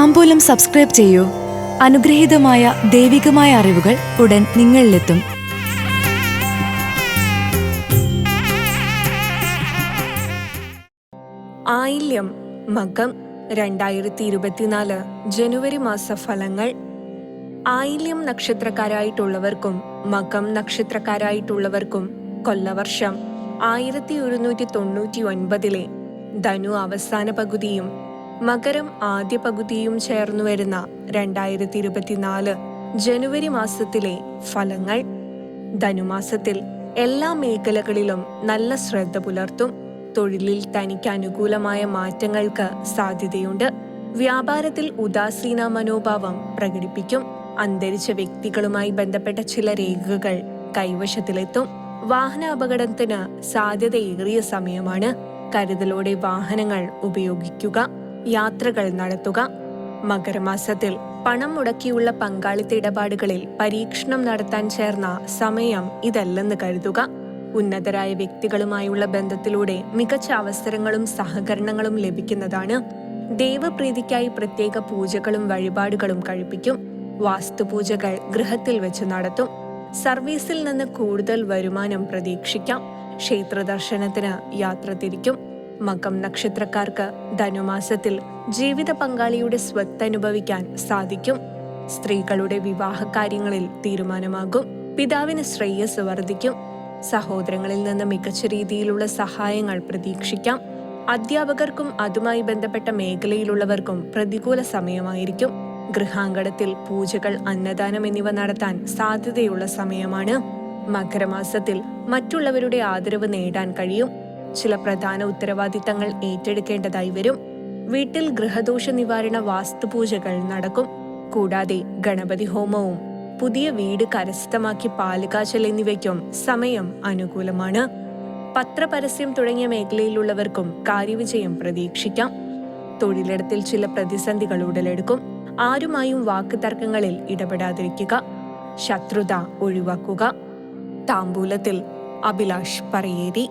താമ്പൂലം subscribe ചെയ്യൂ. അനുഗ്രഹീതമായ ദൈവികമായ അറിവുകൾ ഉടൻ നിങ്ങളിലെത്തും. ആയില്യം മകം രണ്ടായിരത്തി ഇരുപത്തിനാല് ജനുവരി മാസ ഫലങ്ങൾ ആയില്യം നക്ഷത്രക്കാരായിട്ടുള്ളവർക്കും മകം നക്ഷത്രക്കാരായിട്ടുള്ളവർക്കും കൊല്ലവർഷം ആയിരത്തി ഒരുന്നൂറ്റി തൊണ്ണൂറ്റി ഒൻപതിലെ ധനു അവസാന പകുതിയും മകരം ആദ്യ പകുതിയും ചേർന്നു വരുന്ന രണ്ടായിരത്തി ഇരുപത്തിനാല് ജനുവരി മാസത്തിലെ ഫലങ്ങൾ. ധനുമാസത്തിൽ എല്ലാ മേഖലകളിലും നല്ല ശ്രദ്ധ പുലർത്തും. തൊഴിലിൽ തനിക്ക് അനുകൂലമായ മാറ്റങ്ങൾക്ക് സാധ്യതയുണ്ട്. വ്യാപാരത്തിൽ ഉദാസീന മനോഭാവം പ്രകടിപ്പിക്കും. അന്തരിച്ച വ്യക്തികളുമായി ബന്ധപ്പെട്ട ചില രേഖകൾ കൈവശത്തിലെത്തും. വാഹന അപകടത്തിന് സാധ്യതയേറിയ സമയമാണ്. കരുതലോടെ വാഹനങ്ങൾ ഉപയോഗിക്കുക. യാത്രകൾ നടത്തുക. മകരമാസത്തിൽ പണം മുടക്കിയുള്ള പങ്കാളിത്ത ഇടപാടുകളിൽ പരീക്ഷണം നടത്താൻ ചേർന്ന സമയം ഇതല്ലെന്ന് കരുതുക. ഉന്നതരായ വ്യക്തികളുമായുള്ള ബന്ധത്തിലൂടെ മികച്ച അവസരങ്ങളും സഹകരണങ്ങളും ലഭിക്കുന്നതാണ്. ദേവപ്രീതിക്കായി പ്രത്യേക പൂജകളും വഴിപാടുകളും കഴിപ്പിക്കും. വാസ്തുപൂജകൾ ഗൃഹത്തിൽ വെച്ച് നടത്തും. സർവീസിൽ നിന്ന് കൂടുതൽ വരുമാനം പ്രതീക്ഷിക്കാം. ക്ഷേത്ര ദർശനത്തിന് യാത്ര തിരിക്കും. മകം നക്ഷത്രക്കാർക്ക് ധനുമാസത്തിൽ ജീവിത പങ്കാളിയുടെ സ്വത്ത് അനുഭവിക്കാൻ സാധിക്കും. സ്ത്രീകളുടെ വിവാഹ കാര്യങ്ങളിൽ തീരുമാനമാകും. പിതാവിന് ശ്രേയസ് വർദ്ധിക്കും. സഹോദരങ്ങളിൽ നിന്ന് മികച്ച രീതിയിലുള്ള സഹായങ്ങൾ പ്രതീക്ഷിക്കാം. അധ്യാപകർക്കും അതുമായി ബന്ധപ്പെട്ട മേഖലയിലുള്ളവർക്കും പ്രതികൂല സമയമായിരിക്കും. ഗൃഹാങ്കണത്തിൽ പൂജകൾ അന്നദാനം എന്നിവ നടത്താൻ സാധ്യതയുള്ള സമയമാണ്. മകരമാസത്തിൽ മറ്റുള്ളവരുടെ ആദരവ് നേടാൻ കഴിയും. ചില പ്രധാന ഉത്തരവാദിത്തങ്ങൾ ഏറ്റെടുക്കേണ്ടതായി വരും. വീട്ടിൽ ഗൃഹദോഷ നിവാരണ വാസ്തുപൂജകൾ നടക്കും. കൂടാതെ ഗണപതി ഹോമവും പുതിയ വീട് കരസ്ഥമാക്കി പാലുകാച്ചൽ എന്നിവയ്ക്കും സമയം അനുകൂലമാണ്. പത്രപരസ്യം തുടങ്ങിയ മേഖലയിലുള്ളവർക്കും കാര്യവിജയം പ്രതീക്ഷിക്കാം. തൊഴിലിടത്തിൽ ചില പ്രതിസന്ധികൾ ഉടലെടുക്കും. ആരുമായും വാക്ക് തർക്കങ്ങളിൽ ഇടപെടാതിരിക്കുക. ശത്രുത ഒഴിവാക്കുക. താമ്പൂലത്തിൽ അഭിലാഷ് പറയേരി.